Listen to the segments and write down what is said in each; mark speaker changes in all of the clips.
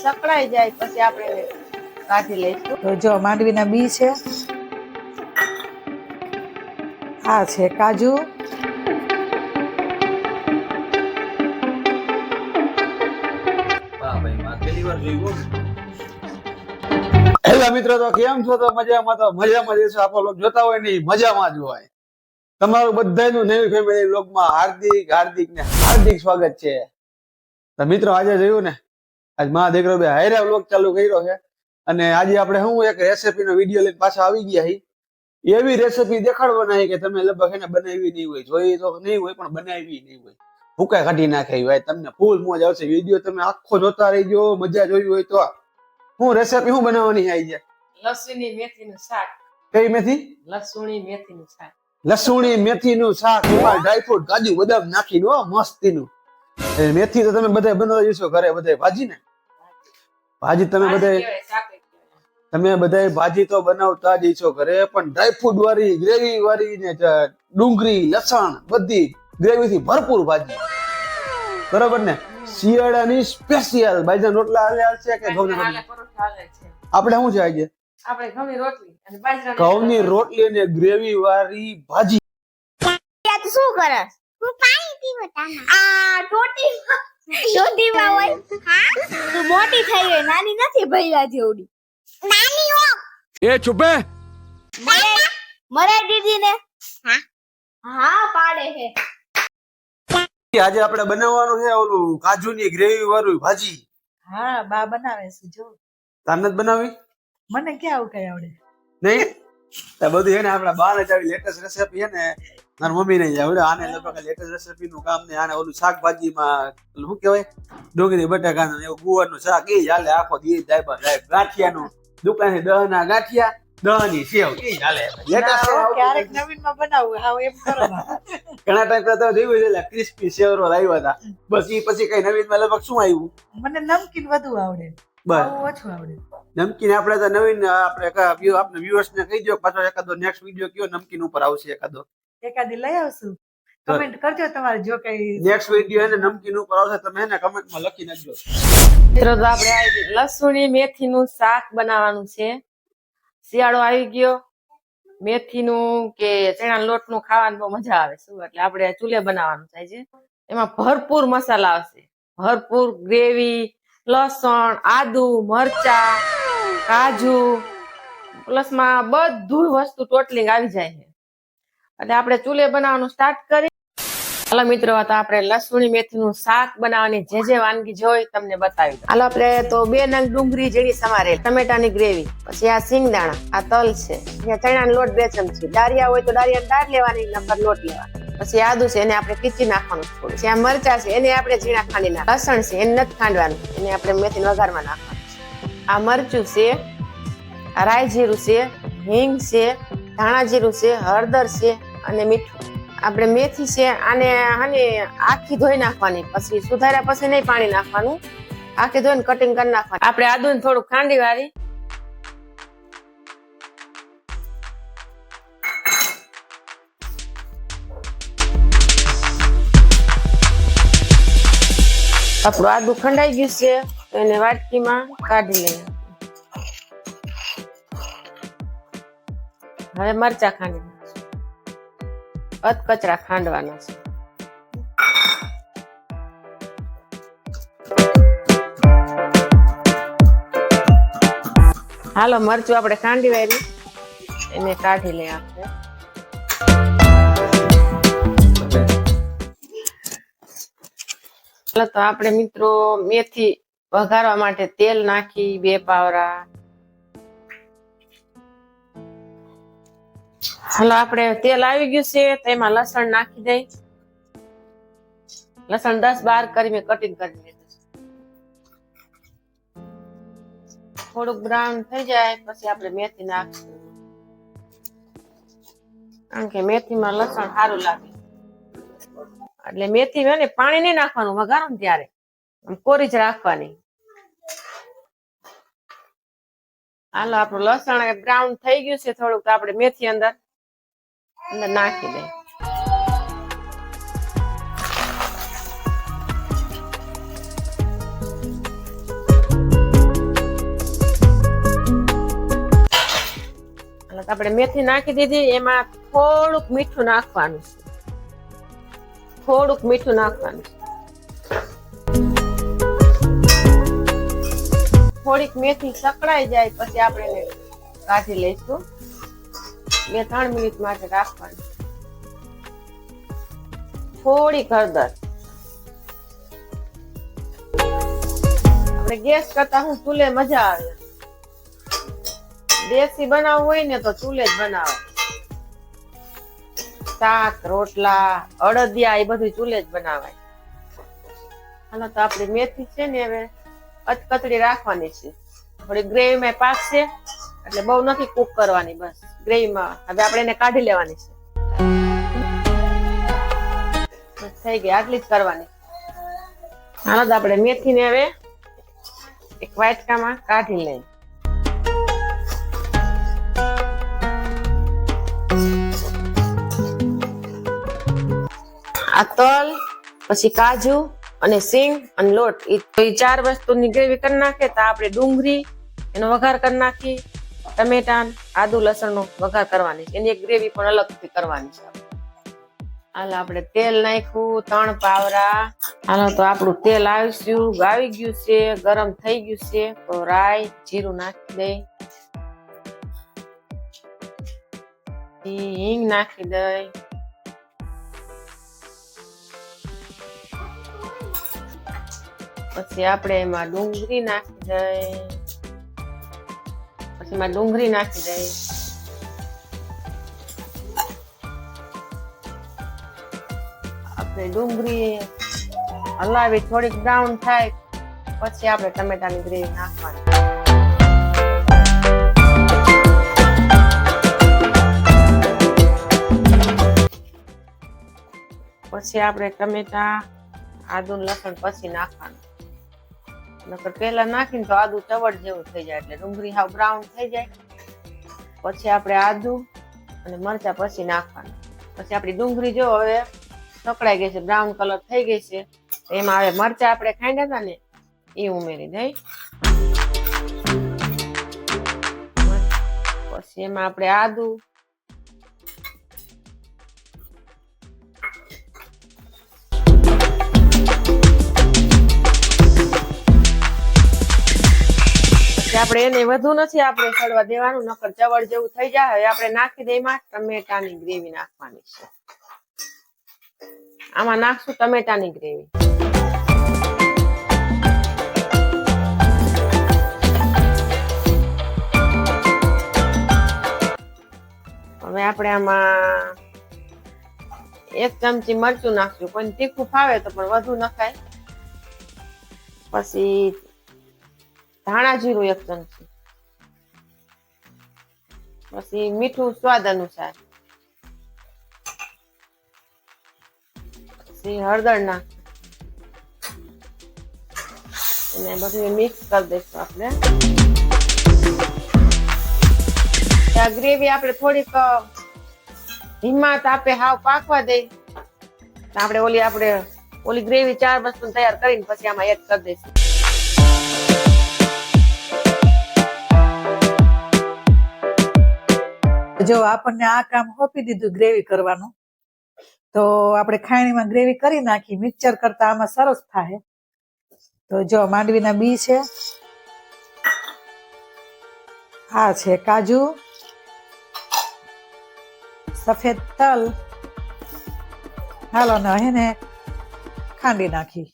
Speaker 1: સકડાઈ જાય પછી આપણે કાઢી લઈશું.
Speaker 2: તો જો માંડવીના બી છે. આ છે કાજુ.
Speaker 3: હેલો મિત્રો તો કેમ છો? તો મજામાં તો મજામાં જઈશું આપણો લોક જોતા હોય ને મજામાં જ હોય. તમારું બધાનું નવી ફેમિલી લોકમાં હાર્દિક હાર્દિક ને હાર્દિક સ્વાગત છે. તો મિત્રો આજે જોયું ને આજ મા દીકરો બે હાયરા વ્લોગ ચાલુ કર્યો છે. અને આજે આપણે હું એક રેસીપી નો વીડિયો લઈને પાછા આવી ગયા હી એવી રેસીપી દેખાડવાના કે તમે લગભગ એને બનાવી નહીં હોય. જોઈ તો નહીં હોય પણ બનાવી નહીં હોય. ભૂકા કાઢી નાખે હોય તમને ફૂલ મોજ આવશે. વીડિયો તમે આખો જોતા રહીજો મજા જોઈ હોય તો. હું રેસીપી શું બનાવવાની છે આજે?
Speaker 1: લસુણી મેથીનું શાક.
Speaker 3: કઈ મેથી?
Speaker 1: લસુણી મેથીનું શાક.
Speaker 3: લસુણી મેથીનું શાક. એમાં ડ્રાયફ્રૂટ કાજુ બદામ નાખીને હો મસ્તીનું. મેથી તો તમે બધા બનાવતા જશો ઘરે બધા ભાજી ને? ભાજી તમે બધા. તમે બધા ભાજી તો બનાવતા જ છો ઘરે પણ ડ્રાયફ્રૂટ વાળી ગ્રેવી વાળી ને ડુંગળી લસણ બધી ગ્રેવી થી ભરપૂર ભાજી. બરોબર ને? શિયાળાની સ્પેશિયલ બાજરાના રોટલા હાલે હાલશે કે ઘઉંના રોટલા. આપણે શું છે આજે?
Speaker 1: આપણે ઘઉંની રોટલી અને બાજરાના
Speaker 3: ઘઉંની રોટલી. ને ગ્રેવી વાળી ભાજી.
Speaker 4: શું કરસ? હું પાણી પીવો તાના આ ટોટી ટોટીમાં હોય? હા? તું મોટી થઈ ગઈ નાની નથી ભૈયા જેવડી. નાની હો.
Speaker 5: એ ચુપે
Speaker 4: મરે દીધી ને હા. હા પાડે છે.
Speaker 3: આજે આપણે બનાવવાનું છે ઓલું કાજુની ગ્રેવી વાળું ભાજી.
Speaker 2: હા બા બનાવે છે જો.
Speaker 3: તાર જ બનાવી?
Speaker 2: મને ક્યાં આવું કઈ આવડે?
Speaker 3: નહીં? તો બધું એને આપણા બા ને લેટેસ્ટ રેસીપી છે ને મારી મમ્મી ને આવડે આને લગભગ લેટેસ્ટ રેસીપી નું કામ ને આને ઓલું શાકભાજીમાં શું કહેવાય? ડુંગળી બટાકા નું એવું ગુવારનું શાક એ હાલે આખો દી જાય જાય. ગાંઠિયાનું દુકાને દહ ના ગાંઠિયા દહની સેવ એ હાલે
Speaker 2: ક્યારેક નવીનમાં બનાવું હા એમ કરો
Speaker 3: ઘણા ટાઈમ કરતા જોયું છે ક્રિસ્પી સેવરો લાવ્યા હતા. બસ એ પછી કઈ નવીનમાં લગભગ શું આવ્યું?
Speaker 2: મને નમકીન વધુ આવડે.
Speaker 3: બસ. નમકીન આપણે તો નવીન આપણે આપણે viewers ને કહી દો પાછો એકાદો નેક્સ્ટ વિડિયો કયો નમકીન ઉપર આવશે એકાદો.
Speaker 2: એકાદી લઈ આવશું. કમેન્ટ કરજો તમારે જો કઈ
Speaker 3: નેક્સ્ટ વીડિયો એને નમકીન ઉપર આવશે તમે એને કમેન્ટમાં લખી નાખજો.
Speaker 1: મિત્રો તો આપણે લસુણી મેથીનું શાક બનાવવાનું છે. શિયાળો આવી ગયો. મેથીનું કે ચણા લોટનું ખાવાનું બહુ મજા આવે શું એટલે આપણે ચૂલે બનાવવાનું થાય છે. એમાં ભરપૂર મસાલા આવશે. ભરપૂર ગ્રેવી લસણ, આદુ, મરચા, કાજુ પ્લસમાં બધું વસ્તુ ટોટલિંગ આવી જાય છે. એટલે આપણે ચૂલે બનાવવાનું સ્ટાર્ટ કરી હાલો મિત્રો તો આપણે મેથી મેથીનું શાક બનાવવાની જે જે વાનગી જોઈ તમને બતાવી હાલો આપણે તો બે નંગ ડુંગળી જેવી સમારેલ, ટમેટાની ગ્રેવી, પછી આ સિંગદાણા, આ તલ છે ચણાનો લોટ બે ચમચી દારિયા હોય તો ડારિયા દાળ લેવાની, નંબર લોટ લેવાનો. પછી આદુ છે, એને આપણે પીચી નાખવાનું થોડું. છે આ મરચા છે, એને આપણે ઝીણા ખાંડી નાખ લસણ છે, એને નથી ખાંડવાનું. એને આપણે મેથી વઘારમાં નાખવાનું આ મરચું છે, આ રાઈ જીરું છે, હિંગ છે ધાણા જીરું છે, હળદર છે અને મીઠું. આપણે મેથી છે, આને આને આખી ધોઈ નાખવાની. પછી સુધાર્યા પછી નહીં પાણી નાખવાનું. આખી ધોઈને કટિંગ કરી નાખવાનું. આપણે આદુ થોડું ખાંડી વાળી. આપણું આદુ ખંડાઈ ગયું છે એને વાટકીમાં કાઢી લઈએ. હવે મરચા ખાંડી અધકચરા ખાંડવાના છે. હાલો, મરચું આપણે ખાંડી વાળી એને કાઢી લઈએ આપણે. ચાલો તો આપણે મિત્રો મેથી વઘારવા માટે તેલ નાખી, બે પાવરા હાલો, આપણે તેલ આવી ગયું છે તેમાં લસણ નાખી દઈ. લસણ દસ બાર કરી મેં કટિંગ કરી લીધું થોડુંક બ્રાઉન થઈ જાય, પછી આપણે મેથી નાખીશું. કારણ કે મેથીમાં લસણ સારું લાગે. એટલે મેથી ને પાણી નહીં નાખવાનું, વઘારો ત્યારે. કોરી જ રાખવાની. હાલો, આપણું લસણ બ્રાઉન થઈ ગયું છે થોડુંક આપણે મેથી અંદર અંદર નાખી દઈએ. આપણે મેથી નાખી દીધી, એમાં થોડુંક મીઠું નાખવાનું થોડુંક મીઠું નાખવાનું. થોડીક મેથી સકળાઈ જાય પછી આપણે કાઢી લઈશું. બે, ત્રણ મિનિટ માટે રાખવાનું. થોડીક હળદર. આપણે ગેસ કરતા હું ચૂલે મજા આવે. દેશી બનાવવું હોય ને તો ચૂલે જ બનાવો. શાક, રોટલા, અડદિયા એ બધું ચૂલે જ બનાવાય. હાલો તો આપણી મેથી છે ને હવે કચકચડી રાખવાની છે. થોડી ગ્રેવીમાં પાકશે, એટલે બહુ નથી કુક કરવાની બસ. ગ્રેવીમાં હવે આપણે એને કાઢી લેવાની છે. થઈ ગઈ, આટલી જ કરવાની. હાલો તો આપણે મેથીને હવે એક વાટકામાં કાઢી લઈએ. આ તલ, પછી કાજુ અને સિંગ અને લોટ. એ ચાર વસ્તુની ગ્રેવી કરી નાખે, તો આપણે ડુંગળી, એનો વઘાર કરી નાખી, ટમેટા આદુ લસણ નો વઘાર કરવાની છે. એની એક ગ્રેવી પણ અલગથી કરવાની છે હાલ આપણે તેલ નાખ્યું, ત્રણ પાવરા હાલો તો આપણું તેલ આવીશું આવી ગયું છે, ગરમ થઈ ગયું છે. તો રાઈ, જીરું નાખી દઈ. હિંગ નાખી દઈ. પછી આપણે એમાં ડુંગળી નાખી દઈ પછી એમાં ડુંગળી નાખી દઈ આપણે ડુંગળી હલાવી થોડીક બ્રાઉન થાય, પછી આપણે ટમેટાની ગ્રેવી નાખવાની. પછી આપણે ટમેટા આદુ લસણ પછી નાખવાનું. નકર પેલા નાખીને તો આદુ ચવડ જેવું થઈ જાય એટલે ડુંગળી હાવ બ્રાઉન થઈ જાય. પછી આપણે આદુ અને મરચા પછી નાખવાનું. પછી આપણી ડુંગળી જો હવે સકળાઈ ગઈ છે બ્રાઉન કલર થઈ ગઈ છે એમાં હવે મરચા આપણે ખાંડ્યા હતા ને, એ ઉમેરી દઈ. પછી એમાં આપણે આદુ આપણે એને વધુ નથી આપણે સડવા દેવાનું, નકર ચવળ જેવું થઈ જાય, હવે આપણે નાખી દઈ એમાં ટમેટાની ગ્રેવી નાખવાની છે. આમાં નાખશું ટમેટાની ગ્રેવી. હવે આપણે આમાં એક ચમચી મરચું નાખશું કોઈ તીખું ફાવે તો પણ વધુ નખાય. પછી ધાણા જીરું એક ચમચી. પછી મીઠું સ્વાદ અનુસાર. હળદર એને બધું મિક્સ કરી દઈશું આપણે. આ ગ્રેવી આપણે થોડીક ધીમા તાપે હાવ પાકવા દઈ. આપણે ઓલી આપણે ઓલી ગ્રેવી ચાર વસ્તુ તૈયાર કરીને પછી આમાં એડ કરી દઈશું.
Speaker 2: જો આપણને આ કામ સોંપી દીધું ગ્રેવી કરવાનું, તો આપણે ખાણીમાં ગ્રેવી કરી નાખી, મિક્સર કરતા આમાં સરસ થાય. તો જો માંડવીના બી છે, આ છે કાજુ, સફેદ તલ, હાલો ને એને ખાંડી નાખી.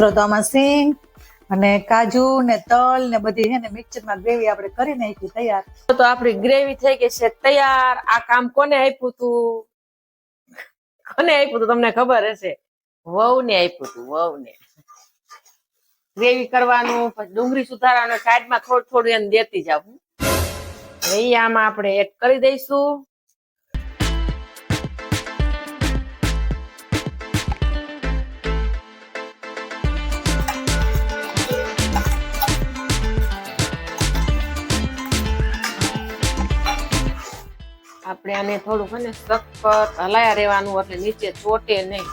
Speaker 2: તો આમાં સિંગ અને કાજુ ને તલ ને બધી છે ને મિક્સરમાં ગ્રેવી આપણે કરી નાખી, તૈયાર.
Speaker 1: તો આપણી ગ્રેવી થઈ ગઈ છે તૈયાર. આ કામ કોને આપ્યું તું? કોને આપ્યું તું? તમને ખબર હશે. વહુ ને આપ્યું તું વહુ ને ગ્રેવી કરવાનું, પછી ડુંગળી સુધારવાનું, સાઈડમાં થોડું થોડું એને દેતી જાવ ઈ આમાં આપણે એડ કરી દઈશું. આપણે આને થોડુંક ને સખત હલાયા રહેવાનું એટલે નીચે ચોટે નહીં.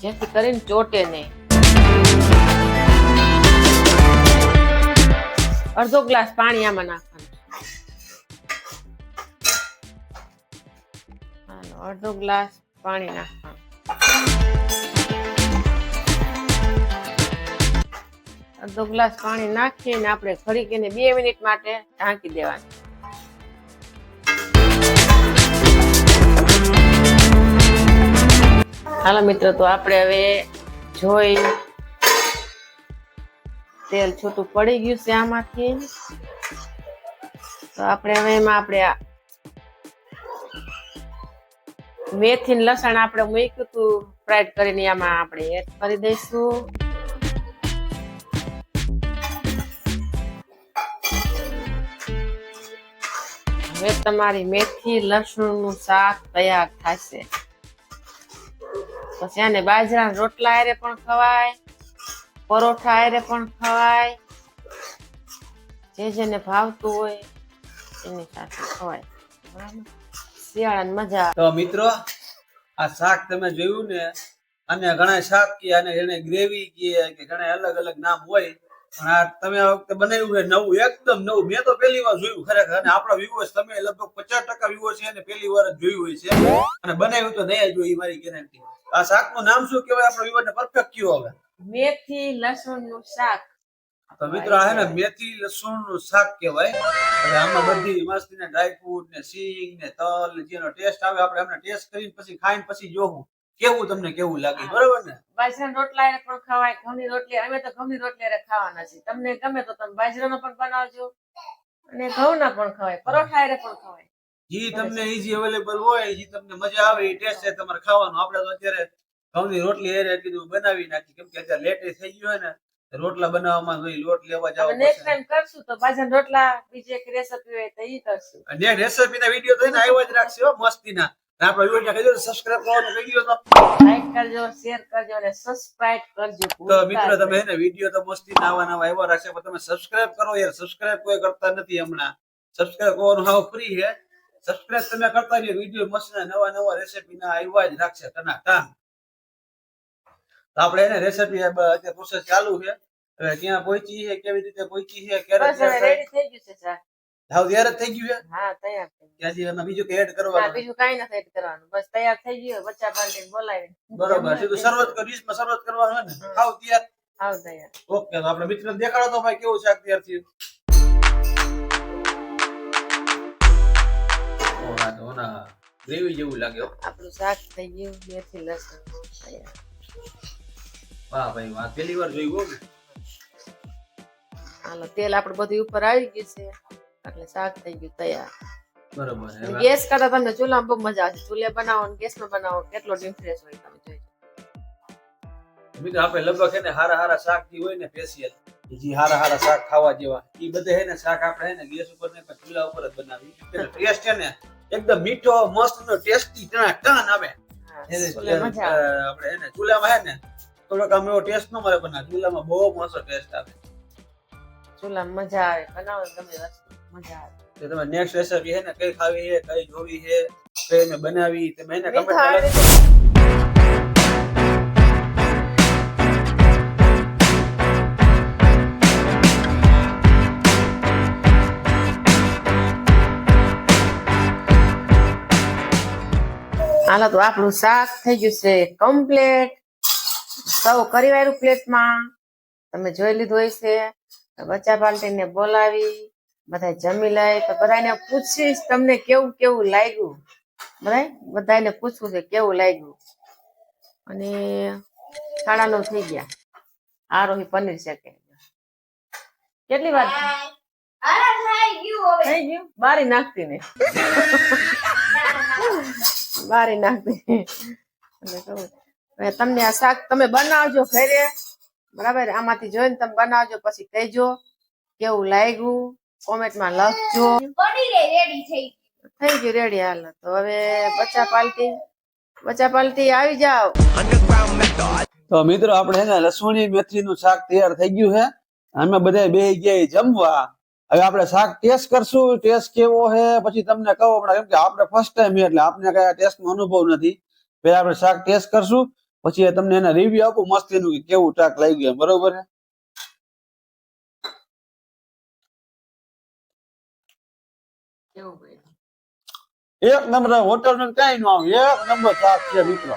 Speaker 1: જેથી કરીને ચોટે નહીં. અડધો ગ્લાસ પાણી આમાં નાખવાનું. અડધો ગ્લાસ પાણી નાખવાનું. અડધો ગ્લાસ પાણી નાખીને આપણે ઘડીકીને બે મિનિટ માટે ઢાંકી દેવાનું. હાલો મિત્રો, તો આપણે હવે જોઈ તેલ છૂટું પડી ગયું છે આમાંથી. તો આપણે હવે એમાં આપણે મેથી લસણ આપણે મૂક્યું હતું ફ્રાઈડ કરીને આમાં આપણે એડ કરી દઈશું. હવે તમારી મેથી લસણનું શાક તૈયાર થશે. પછી આને બાજરા રોટલા હારે પણ ખવાય, પરોઠા હારે પણ ખવાય. જે જેને ભાવતું હોય એની સાથે ખવાય. બરાબર? શિયાળાની મજા
Speaker 3: તો મિત્રો, આ શાક તમે જોયું ને અને ઘણા શાક કે અને એને ગ્રેવી કે ઘણા અલગ અલગ નામ હોય પણ આ તમે આ વખતે બનાવ્યું છે નવું એકદમ નવું. મેં તો પહેલી વાર જોયું ખરેખર. અને આપણા વ્યુઅર્સ તમે લગભગ પચાસ ટકા વ્યુઅર્સ છે અને પહેલી વાર જ જોયું હોય છે. અને બનાવ્યું તો નહીં જોયું એ મારી ગેરંટી આ શાકનું નામ શું કહેવાય? આપણા વ્યુઅરને પરફેક્ટ કયો હવે
Speaker 1: મેથી લસણનું શાક.
Speaker 3: તો મિત્રો આ હે ને મેથી લસણનું શાક કહેવાય. એટલે આમાં બધી મસ્તી ને ડ્રાયફ્રૂટ ને સિંગ ને તલ જેનો ટેસ્ટ આવે આપણે એમને ટેસ્ટ કરીને પછી ખાઈને પછી જોવું કેવું તમને કેવું લાગે? બરોબર ને?
Speaker 1: બાજરાના રોટલા પણ ખવાય ઘઉંની રોટલી અમે તો ઘઉંની રોટલી ખાવાના છે તમને ગમે તો તમે બાજરાનો પણ બનાવજો અને ઘઉંના પણ ખવાય પરોઠા એ પણ ખવાય.
Speaker 3: જી તમને ઈઝી અવેલેબલ હોય જી તમને મજા આવે એ ટેસ્ટ છે તમારે ખાવાનું. આપણે તો અત્યારે ઘઉંની રોટલી એરે કીધું બનાવી નાખી કેમ કે અત્યારે લેટ થઈ ગયું હોય ને રોટલા બનાવવામાં તો લોટ લેવા જાવ
Speaker 1: નેક્સ્ટ ટાઈમ કરશું તો બાજરાના રોટલા બીજી એક રેસિપી હોય તો ઈ કરશું.
Speaker 3: અને રેસિપી ના વીડિયો એને આવ્યા જ રાખશે હો મસ્તીના. અને આપણા વીડિયો કહી દો સબસ્ક્રાઇબ કરવાનું કહી દો
Speaker 1: લાઈક કરજો શેર કરજો અને સબસ્ક્રાઇબ કરજો
Speaker 3: તો મિત્રો તમે ને વીડિયો તો મસ્તી ના નવા આવ્યા રાખશે પણ તમે સબસ્ક્રાઇબ કરો યાર સબસ્ક્રાઇબ કોઈ કરતા નથી હમણાં. સબસ્ક્રાઇબ કરવાનું હાવ ફ્રી છે. સબસ્ક્રાઇબ તમે કરતા વીડિયો મસ્ત નવા નવા રેસીપી ના આવ્યા જ રાખશે તના કામ તો આપણે એને રેસીપી અત્યારે પ્રોસેસ ચાલુ છે. હવે ક્યાં પહોંચી છે કેવી રીતે પહોંચી છે ક્યારે
Speaker 1: રેડી થઈ ગયું છે શાક
Speaker 3: હાવ તૈયાર જ થઈ ગયું છે?
Speaker 1: હા તૈયાર
Speaker 3: ત્યાંથી એમાં બીજું કે એડ કરવાનું?
Speaker 1: બીજું કાઈ નથી એડ કરવાનું. બસ તૈયાર થઈ ગયું બચ્ચા પાર્ટી બોલાવી.
Speaker 3: બરોબર સીધું શરૂઆત કરી ડીશમાં શરૂઆત કરવાનું હોય ને? હાવ તૈયાર.
Speaker 1: હાવ તૈયાર.
Speaker 3: ઓકે તો આપણે મિત્ર દેખાડો તો ભાઈ કેવું શાક તૈયાર થયું? ઓના ઓના ગ્રેવી જેવું લાગે
Speaker 1: આપણું શાક થઈ ગયું મેથી લસણ તૈયાર.
Speaker 3: વાહ ભાઈ વાહ પહેલી વાર જોયું હો
Speaker 1: હાલો તેલ આપડે બધું ઉપર આવી ગયું છે. એટલે શાક થઈ ગયું તૈયાર.
Speaker 3: બરોબર
Speaker 1: ગેસ કરતા તમને ચૂલામાં બહુ મજા આવે ચૂલે બનાવો ને ગેસમાં બનાવો કેટલો ડિફરન્સ હોય તમે જોઈ
Speaker 3: મિત્રો આપણે લગભગ એને હારા હારા શાક જે હોય ને સ્પેશિયલ જે હારા હારા શાક ખાવા જેવા એ બધે હે ને શાક આપણે હે ને ગેસ ઉપર ને ચૂલા ઉપર જ બનાવી ટેસ્ટ છે ને એકદમ મીઠો મસ્ત નો ટેસ્ટી ટણા ટન આવે. આપણે હે ને ચૂલામાં હે ને થોડોક આમ એવો ટેસ્ટ નો મળે પણ ચૂલા ચૂલામાં બહુ મસ્ત ટેસ્ટ આવે.
Speaker 1: ચૂલામાં મજા આવે બનાવો તમે ગમે મજા આવે.
Speaker 3: તો તમે નેક્સ્ટ રેસિપી હે ને કઈ ખાવી હે કઈ જોવી છે કઈ મેં બનાવી તમે એને કમેન્ટ કરો
Speaker 1: હાલો તો આપણું શાક થઈ ગયું છે કમ્પ્લીટ સૌ કરી વાળું પ્લેટમાં તમે જોઈ લીધું હોય છે બચ્ચા પાલટીને બોલાવી. બધા જમી લે તો બધાને પૂછીશ તમને કેવું કેવું લાગ્યું? બરાબર બધાને પૂછવું છે કેવું લાગ્યું? અને સાડા નવ થઈ ગયા. આરોહી પનીર શેકે. કેટલી વાર?
Speaker 4: થઈ ગયું
Speaker 1: બારી નાખતી ને. બારી નાખતી તમને આ શાક તમે બનાવજો ઘરે. બરાબર? આમાંથી જોઈને તમે બનાવજો પછી કહેજો. કેવું લાગ્યું? કોમેન્ટમાં લખજો.
Speaker 4: થઈ
Speaker 1: થઈ ગયું રેડી હાલ. તો હવે બચ્ચા પાલટી બચ્ચા પાલટી આવી જાઓ.
Speaker 3: તો મિત્રો આપણે ને લસણી મેથી નું શાક તૈયાર થઈ ગયું છે. અમે બધા બે ગયા જમવા. હવે આપણે શાક ટેસ્ટ કરશું. ટેસ્ટ કેવો છે? પછી તમને કહો હમણાં કેમ કે આપણે ફર્સ્ટ ટાઈમ એટલે આપણે કયા ટેસ્ટ નો અનુભવ નથી. પેલા આપણે શાક ટેસ્ટ કરશું. પછી તમને એના રિવ્યુ આપું મસ્તી નું કે કેવું શાક લાગી ગયું બરોબર છે?
Speaker 1: કેવું ભાઈ
Speaker 3: એક નંબર હોટલનું કઈ ન આવે એક નંબર શાક છે મિત્રો.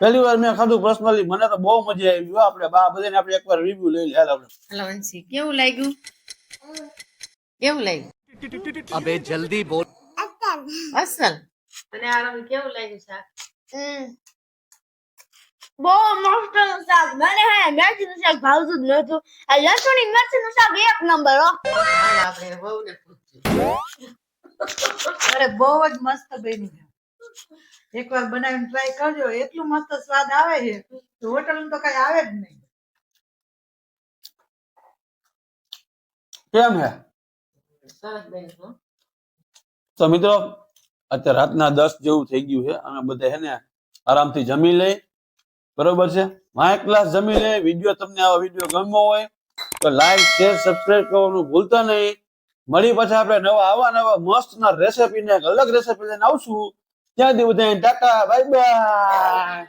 Speaker 3: પહેલી વાર મેં ખાધું પર્સનલી મને તો બહુ મજા આવી. હો આપણે બા બધાને આપણે એકવાર રિવ્યુ લઈ લે. હાલ આપણે.
Speaker 1: હેલો વંશી કેવું લાગ્યું? કેવું લાગ્યું?
Speaker 5: અબે જલ્દી બોલ.
Speaker 1: અસલ? અને આરામ કેવું લાગ્યું શાક?
Speaker 4: બહુ મસ્તનું શાક મને હે. મેથી નું શાક ભાવતું જ નહોતું. આ લસણી મેથી નું શાક એક નંબર હો.
Speaker 1: આપણે બહુ ને
Speaker 2: અરે બહુ જ મસ્ત બની છે. એકવાર બનાવીને ટ્રાય કરજો. એટલું મસ્ત સ્વાદ આવે છે હોટલ તો કઈ આવે જ નહીં.
Speaker 3: કેમ હે?
Speaker 1: સરસ બન્યું હો.
Speaker 3: તો મિત્રો અત્યારે રાતના દસ જેવું થઈ ગયું છે અમે બધા હે ને આરામથી જમી લઈ. બરોબર છે? માય ક્લાસ જમી લે. વીડિયો તમને આવો વીડિયો ગમ્યો હોય તો લાઈક શેર સબસ્ક્રાઇબ કરવાનું ભૂલતા નહીં. મળી પછી આપણે નવા આવા નવા મસ્ત ના રેસીપી ને અલગ રેસીપી લઈને આવશું. ત્યાં સુધી ટાટા બાય બાય